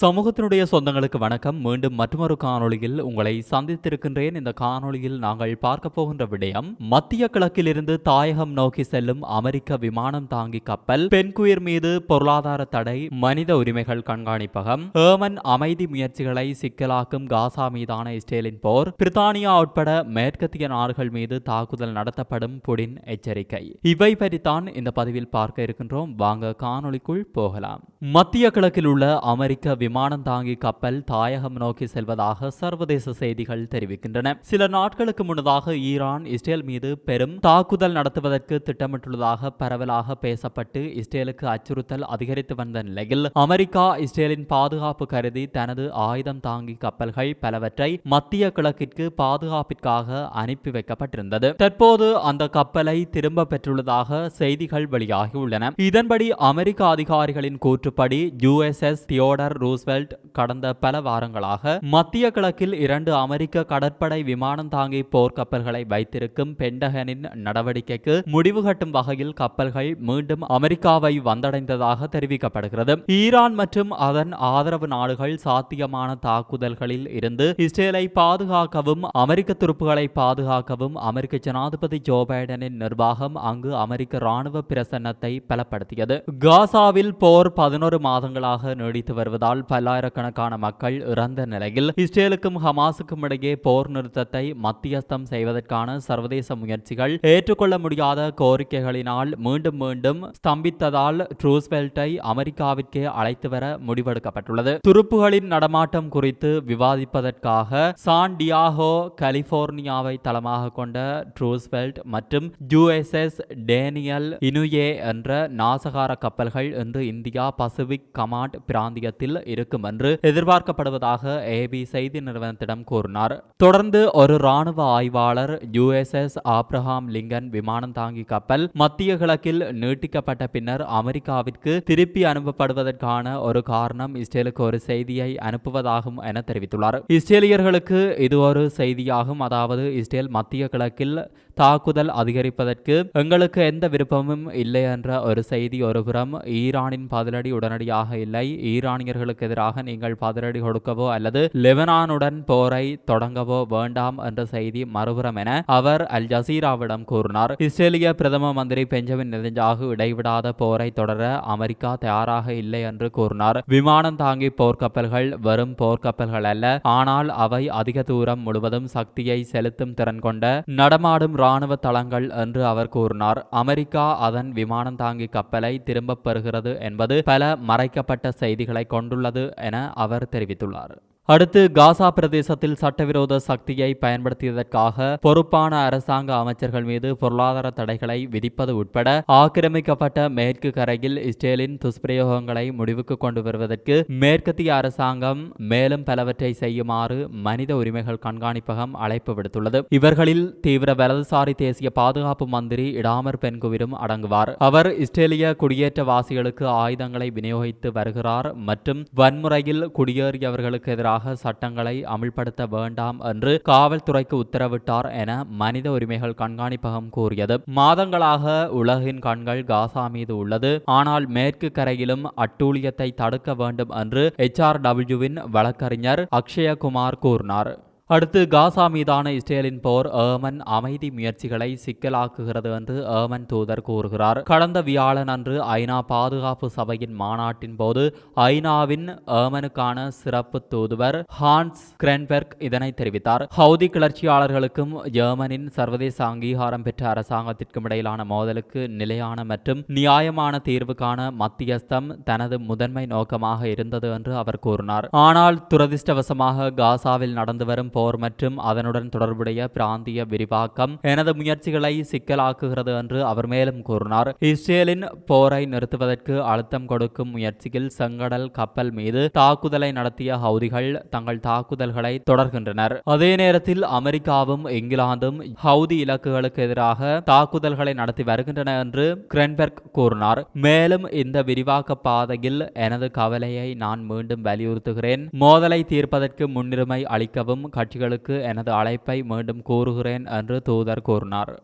சமூகத்தினுடைய சொந்தங்களுக்கு வணக்கம். மீண்டும் மற்றொரு காணொளியில் உங்களை சந்தித்திருக்கின்றேன். இந்த காணொளியில் நாங்கள் பார்க்க போகின்ற விடயம் மத்திய கிழக்கிலிருந்து தாயகம் நோக்கி செல்லும் அமெரிக்க விமானம் தாங்கி கப்பல் பெண்குயிர் மீது பொருளாதார தடை மனித உரிமைகள் கண்காணிப்பகம் ஏமன் அமைதி முயற்சிகளை சிக்கலாக்கும் காசா மீதான இஸ்ரேலின் போர் பிரித்தானியா உட்பட மேற்கத்திய நாடுகள் மீது தாக்குதல் நடத்தப்படும் புடின் எச்சரிக்கை. இவை பற்றித்தான் இந்த பதிவில் பார்க்க இருக்கின்றோம். வாங்க காணொளிக்குள் போகலாம். மத்திய கிழக்கில் உள்ள அமெரிக்க விமானம் தாங்கி கப்பல் தாயகம் நோக்கி செல்வதாக சர்வதேச செய்திகள் தெரிவிக்கின்றன. சில நாட்களுக்கு முன்னதாக ஈரான் இஸ்ரேல் மீது பெரும் தாக்குதல் நடத்துவதற்கு திட்டமிட்டுள்ளதாக பரவலாக பேசப்பட்டு இஸ்ரேலுக்கு அச்சுறுத்தல் அதிகரித்து வந்த நிலையில் அமெரிக்கா இஸ்ரேலின் பாதுகாப்பு கருதி தனது ஆயுதம் தாங்கி கப்பல்கள் பலவற்றை மத்திய கிழக்கிற்கு பாதுகாப்பிற்காக அனுப்பி வைக்கப்பட்டிருந்தது. தற்போது அந்த கப்பலை திரும்ப பெற்றுள்ளதாக செய்திகள் வெளியாகியுள்ளன. இதன்படி அமெரிக்க அதிகாரிகளின் கூற்றுப்படி யுஎஸ்எஸ் தியோடர் Roosevelt கடந்த பல வாரங்களாக மத்திய கிழக்கில் இரண்டு அமெரிக்க கடற்படை விமானம் தாங்கி போர்க்கப்பல்களை வைத்திருக்கும் பெண்டகனின் நடவடிக்கைக்கு முடிவு கட்டும் வகையில் கப்பல்கள் மீண்டும் அமெரிக்காவை வந்தடைந்ததாக தெரிவிக்கப்படுகிறது. ஈரான் மற்றும் அதன் ஆதரவு நாடுகள் சாத்தியமான தாக்குதல்களில் இருந்து இஸ்ரேலை பாதுகாக்கவும் அமெரிக்க துருப்புகளை பாதுகாக்கவும் அமெரிக்க ஜனாதிபதி ஜோ பைடனின் நிர்வாகம் அங்கு அமெரிக்க ராணுவ பிரசன்னத்தை பலப்படுத்தியது. காசாவில் போர் பதினோரு மாதங்களாக நீடித்து வருவதால் பல்லாயிரக்கணக்கான மக்கள் இறந்த நிலையில் இஸ்ரேலுக்கும் ஹமாஸுக்கும் இடையே போர் நிறுத்தத்தை மத்தியஸ்தம் செய்வதற்கான சர்வதேச முயற்சிகள் ஏற்றுக்கொள்ள முடியாத கோரிக்கைகளினால் மீண்டும் மீண்டும் ஸ்தம்பித்ததால் ட்ரூஸ்வெல்ட்டை அமெரிக்காவிற்கே அழைத்து வர முடிவெடுக்கப்பட்டுள்ளது. துருப்புகளின் நடமாட்டம் குறித்து விவாதிப்பதற்காக சான் டியாகோ கலிபோர்னியாவை தளமாக கொண்ட ட்ரூஸ்வெல்ட் மற்றும் யுஎஸ்எஸ் டேனியல் இனுயே என்ற நாசகார கப்பல்கள் இன்று இந்தியா பசிபிக் கமாண்ட் பிராந்தியத்தில் இருக்கும் என்று எதிர்பார்க்கப்படுவதாக ஏபி செய்தி நிறுவனத்திடம் கூறினார். தொடர்ந்து ஒரு ராணுவ ஆய்வாளர் யுஎஸ்எஸ் ஆப்ரஹாம் லிங்கன் விமானம் தாங்கி கப்பல் மத்திய கிழக்கில் நீட்டிக்கப்பட்ட பின்னர் அமெரிக்காவிற்கு திருப்பி அனுப்பப்படுவதற்கான ஒரு காரணம் இஸ்ரேலுக்கு ஒரு செய்தியை அனுப்புவதாகும் என தெரிவித்துள்ளார். இஸ்ரேலியர்களுக்கு இது ஒரு செய்தியாகும். அதாவது இஸ்ரேல் மத்திய கிழக்கில் தாக்குதல் அதிகரிப்பதற்கு எங்களுக்கு எந்த விருப்பமும் இல்லை என்ற ஒரு செய்தி ஒருபுறம் ஈரானின் பதிலடி உடனடியாக இல்லை. ஈரானியர்களுக்கு எதிராக நீங்கள் பதிலடி கொடுக்கவோ அல்லது லெபனானுடன் போரை தொடங்கவோ வேண்டாம் என்ற செய்தி மறுபுறம் என அவர் அல் ஜசீராவிடம் கூறினார். இஸ்ரேலிய பிரதம மந்திரி பெஞ்சமின் நெதஞ்சாகு இடைவிடாத போரை தொடர அமெரிக்கா தயாராக இல்லை என்று கூறினார். விமானம் தாங்கி போர்க்கப்பல்கள் வெறும் போர்க்கப்பல்கள் அல்ல ஆனால் அவை அதிக தூரம் முழுவதும் சக்தியை செலுத்தும் திறன் கொண்ட நடமாடும் இராணுவ தளங்கள் என்று அவர் கூறினார். அமெரிக்கா அதன் விமானம் தாங்கி கப்பலை திரும்பப் பெறுகிறது என்பது பல மறைக்கப்பட்ட செய்திகளை கொண்டுள்ளது என அவர் தெரிவித்துள்ளார். அடுத்து காசா பிரதேசத்தில் சட்டவிரோத சக்தியை பயன்படுத்தியதற்காக பொறுப்பான அரசாங்க அமைச்சர்கள் மீது பொருளாதார தடைகளை விதிப்பது உட்பட ஆக்கிரமிக்கப்பட்ட மேற்கு கரையில் இஸ்ரேலின் துஷ்பிரயோகங்களை முடிவுக்கு கொண்டு வருவதற்கு மேற்கத்திய அரசாங்கம் மேலும் பலவற்றை செய்யுமாறு மனித உரிமைகள் கண்காணிப்பகம் அழைப்பு விடுத்துள்ளது. இவர்களில் தீவிர வலதுசாரி தேசிய பாதுகாப்பு மந்திரி இடாமர் பென்குவிரும் அடங்குவார். அவர் இஸ்ரேலிய குடியேற்றவாசிகளுக்கு ஆயுதங்களை விநியோகித்து வருகிறார் மற்றும் வன்முறையில் குடியேறியவர்களுக்கு எதிராக சட்டங்களை அமல்படுத்த வேண்டாம் என்று காவல்துறைக்கு உத்தரவிட்டார் என மனித உரிமைகள் கண்காணிப்பகம் கூறியது. மாதங்களாக உலகின் கண்கள் காசா மீது உள்ளது. ஆனால் மேற்கு கரையிலும் அட்டூழியத்தை தடுக்க வேண்டும் என்று எச்ஆர்டபிள்யூவின் வழக்கறிஞர் அக்ஷயகுமார் கூறினார். அடுத்து காசா மீதான இஸ்ரேலின் போர் ஏமன் அமைதி முயற்சிகளை சிக்கலாக்குகிறது என்று ஏமன் தூதர் கூறுகிறார். கடந்த வியாழன் அன்று ஐநா பாதுகாப்பு சபையின் மாநாட்டின் போது ஐநாவின் ஏமனுக்கான சிறப்பு தூதுவர் ஹான்ஸ் கிரென்பெர்க் இதனை தெரிவித்தார். ஹவுதி கிளர்ச்சியாளர்களுக்கும் ஏமனின் சர்வதேச அங்கீகாரம் பெற்ற அரசாங்கத்திற்கும் இடையிலான மோதலுக்கு நிலையான மற்றும் நியாயமான தீர்வு காண மத்தியஸ்தம் தனது முதன்மை நோக்கமாக இருந்தது என்று அவர் கூறினார். ஆனால் துரதிர்ஷ்டவசமாக காசாவில் நடந்து வரும் போர் மற்றும் அதனுடன் தொடர்புடைய பிராந்திய விரிவாக்கம் எனது முயற்சிகளை சிக்கலாக்குகிறது என்று அவர் மேலும் கூறினார். இஸ்ரேலின் போரை நிறுத்துவதற்கு அழுத்தம் கொடுக்கும் முயற்சியில் செங்கடல் கப்பல் மீது தாக்குதலை நடத்திய ஹவுதிகள் தங்கள் தாக்குதல்களை தொடர்கின்றனர். அதே நேரத்தில் அமெரிக்காவும் இங்கிலாந்தும் ஹவுதி இலக்குகளுக்கு எதிராக தாக்குதல்களை நடத்தி வருகின்றன என்று கிரென்பெர்க் கூறினார். மேலும் இந்த விரிவாக்க பாதையில் எனது கவலையை நான் மீண்டும் வலியுறுத்துகிறேன். மோதலை தீர்ப்பதற்கு முன்னுரிமை அளிக்கவும் கட்சிகளுக்கு எனது அழைப்பை மீண்டும் கூறுகிறேன் என்று தூதர் கூறினார்.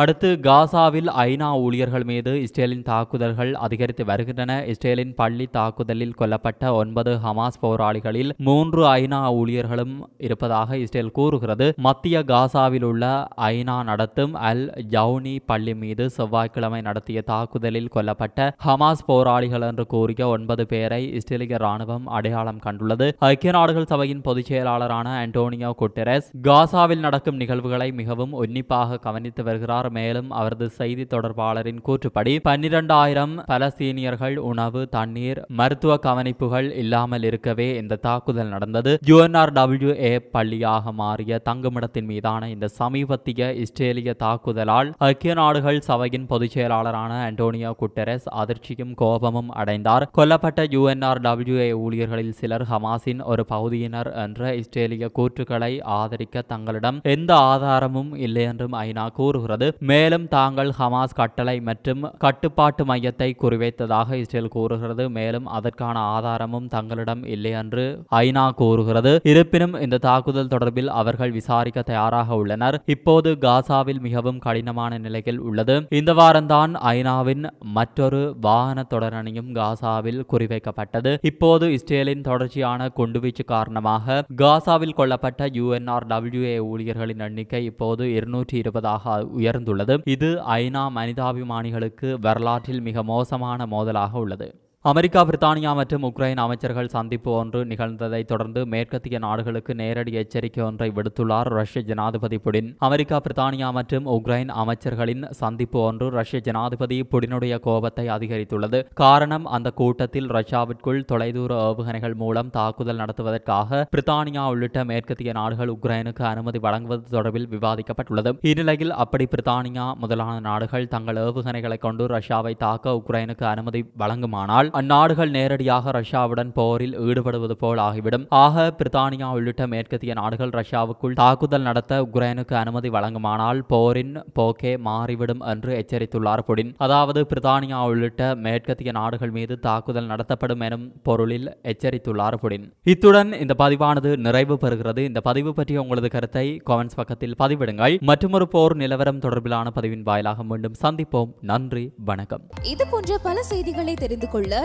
அடுத்து காசாவில் ஐநா ஊழியர்கள் மீது இஸ்ரேலின் தாக்குதல்கள் அதிகரித்து வருகின்றன. இஸ்ரேலின் பள்ளி தாக்குதலில் கொல்லப்பட்ட ஒன்பது ஹமாஸ் போராளிகளில் மூன்று ஐநா ஊழியர்களும் இருப்பதாக இஸ்ரேல் கூறுகிறது. மத்திய காசாவில் உள்ள ஐநா நடத்தும் அல் ஜவுனி பள்ளி மீது செவ்வாய்க்கிழமை நடத்திய தாக்குதலில் கொல்லப்பட்ட ஹமாஸ் போராளிகள் என்று கூறிய ஒன்பது பேரை இஸ்ரேலிய ராணுவம் அடையாளம் கண்டுள்ளது. ஐக்கிய நாடுகள் சபையின் பொதுச் செயலாளரான அண்டோனியோ குட்டெரஸ் காசாவில் நடக்கும் நிகழ்வுகளை மிகவும் உன்னிப்பாக கவனித்து வருகிறார். மேலும் அவரது செய்தி தொடர்பாளரின் கூற்றுப்படி பன்னிரண்டாயிரம் பலஸ்தீனியர்கள் உணவு தண்ணீர் மருத்துவ கவனிப்புகள் இல்லாமல் இருக்கவே இந்த தாக்குதல் நடந்தது. யுஎன்ஆர்டபிள்யூஏ பள்ளியாக மாறிய தங்குமிடத்தின் மீதான இந்த சமீபத்திய இஸ்ரேலிய தாக்குதலால் ஐக்கிய நாடுகள் சபையின் பொதுச் செயலாளரான அண்டோனியோ குட்டரஸ் அதிர்ச்சியும் கோபமும் அடைந்தார். கொல்லப்பட்ட யுஎன்ஆர் டபிள்யூ ஏ ஊழியர்களில் சிலர் ஹமாஸின் ஒரு பகுதியினர் என்ற இஸ்ரேலிய கூற்றுக்களை ஆதரிக்க தங்களிடம் எந்த ஆதாரமும் இல்லை என்றும் ஐநா கூறுகிறது. மேலும் தாங்கள் ஹமாஸ் கட்டளை மற்றும் கட்டுப்பாட்டு மையத்தை குறிவைத்ததாக இஸ்ரேல் கூறுகிறது. மேலும் அதற்கான ஆதாரமும் தங்களிடம் இல்லை என்று ஐநா கூறுகிறது. இருப்பினும் இந்த தாக்குதல் தொடர்பில் அவர்கள் விசாரிக்க தயாராக உள்ளனர். இப்போது காசாவில் மிகவும் கடினமான நிலையில் உள்ளது. இந்த வாரம்தான் ஐநாவின் மற்றொரு வாகன தொடரணியும் காசாவில் குறிவைக்கப்பட்டது. இப்போது இஸ்ரேலின் தொடர்ச்சியான குண்டுவீச்சு காரணமாக காசாவில் கொல்லப்பட்ட யுஎன்ஆர்டபிள்யூஏ ஊழியர்களின் எண்ணிக்கை இப்போது இருநூற்றி இருபதாக உயர்ந்துள்ளது இது ஐநா மனிதாபிமானிகளுக்கு வரலாற்றில் மிக மோசமான மோதலாக உள்ளது. அமெரிக்கா பிரித்தானியா மற்றும் உக்ரைன் அமைச்சர்கள் சந்திப்பு ஒன்று நிகழ்ந்ததை தொடர்ந்து மேற்கத்திய நாடுகளுக்கு நேரடி எச்சரிக்கை ஒன்றை விடுத்துள்ளார் ரஷ்ய ஜனாதிபதி புடின். அமெரிக்கா பிரித்தானியா மற்றும் உக்ரைன் அமைச்சர்களின் சந்திப்பு ஒன்று ரஷ்ய ஜனாதிபதி புடினுடைய கோபத்தை அதிகரித்துள்ளது. காரணம் அந்த கூட்டத்தில் ரஷ்யாவிற்குள் தொலைதூர ஏவுகணைகள் மூலம் தாக்குதல் நடத்துவதற்காக பிரித்தானியா உள்ளிட்ட மேற்கத்திய நாடுகள் உக்ரைனுக்கு அனுமதி வழங்குவது தொடர்பில் விவாதிக்கப்பட்டுள்ளது. இந்நிலையில் அப்படி பிரித்தானியா முதலான நாடுகள் தங்கள் ஏவுகணைகளை கொண்டு ரஷ்யாவை தாக்க உக்ரைனுக்கு அனுமதி வழங்குமானால் அந்நாடுகள் நேரடியாக ரஷ்யாவுடன் போரில் ஈடுபடுவது போல் ஆகிவிடும். ஆக பிரித்தானியா உள்ளிட்ட மேற்கத்திய நாடுகள் ரஷ்யாவுக்குள் தாக்குதல் நடத்த உக்ரைனுக்கு அனுமதி வழங்குமானால் போரின் போக்கே மாறிவிடும் என்று எச்சரித்துள்ளார் புடின். அதாவது பிரித்தானியா உள்ளிட்ட மேற்கத்திய நாடுகள் மீது தாக்குதல் நடத்தப்படும் எனும் பொருளில் எச்சரித்துள்ளார் புடின். இத்துடன் இந்த பதிவானது நிறைவு பெறுகிறது. இந்த பதிவு பற்றிய உங்களது கருத்தை கமெண்ட்ஸ் பக்கத்தில் பதிவிடுங்கள். மற்றொரு போர் நிலவரம் தொடர்பிலான பதிவின் வாயிலாக மீண்டும் சந்திப்போம். நன்றி வணக்கம். இது போன்ற பல செய்திகளை தெரிந்து கொள்ள